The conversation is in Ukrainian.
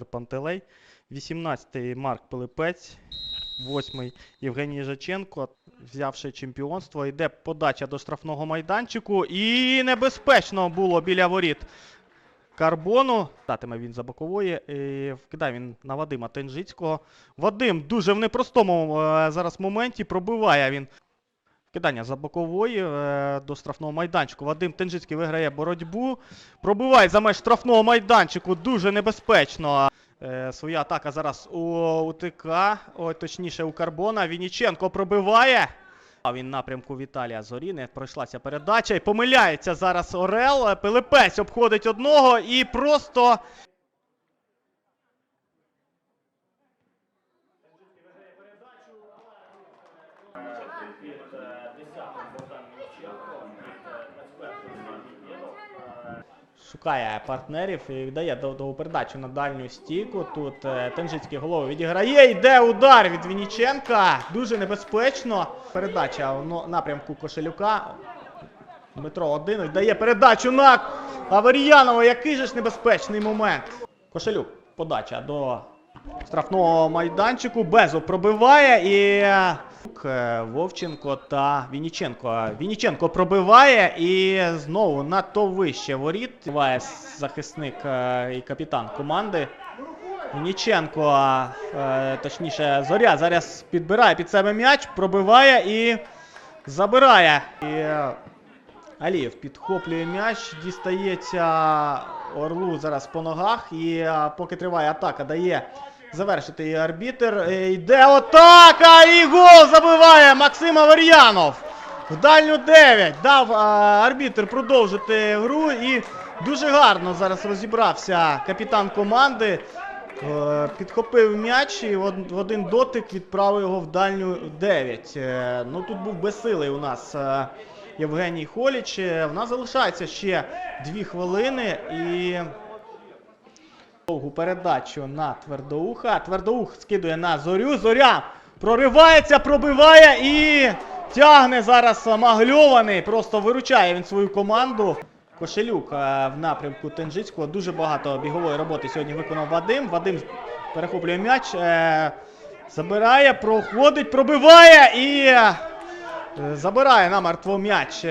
Пантелей, 18-й Марк Пилипець, 8-й Євгеній Жаченко, взявши чемпіонство, йде подача до штрафного майданчику. І небезпечно було біля воріт Карбону. Датиме він за бокової. І вкидає він на Вадима Тенжицького. Вадим дуже в непростому е, зараз моменті пробиває він. Кидання за бокової е, до штрафного майданчику. Вадим Тенжицький виграє боротьбу. Пробиває за меж штрафного майданчику. Дуже небезпечно. Е, своя атака зараз у УТК, ой, точніше у Карбона. Вініченко пробиває. А він напрямку Віталія Зоріни. Пройшлася передача і помиляється зараз Орел. Пилипець обходить одного і просто. Шукає партнерів і дає довгу передачу на дальню стійку. Тут е, Тенжицький голову відіграє. Йде удар від Вініченка. Дуже небезпечно. Передача в напрямку Кошелюка. Дмитро один дає передачу на Аверіянова. Який же ж небезпечний момент. Кошелюк. Подача до штрафного майданчику. Безов пробиває і е, Вовченко та Вініченко. Вініченко пробиває і знову надто вище воріт. Буває захисник е, і капітан команди. Вініченко, е, точніше, Зоря зараз підбирає під себе м'яч, пробиває і забирає. І Алієв підхоплює м'яч, дістається Орлу зараз по ногах. І поки триває атака, дає завершити її арбітер. Е, Йде атака! І гол забиває Максим Авер'янов. В дальню 9 дав а, арбітр продовжити гру і дуже гарно зараз розібрався капітан команди. Е, Підхопив м'яч і в один дотик відправив його в дальню 9. Е, Ну тут був безсилий у нас е, Євгеній Холіч. Е, В нас залишається ще 2 хвилини і довгу передачу на Твердоуха. Твердоух скидує на зорю. Зоря проривається, пробиває і тягне зараз Магльований. Просто виручає він свою команду. Кошелюк е, в напрямку Тенжицького. Дуже багато бігової роботи сьогодні виконав Вадим. Вадим перехоплює м'яч. е, Забирає, проходить, пробиває і е, забирає намертво м'яч.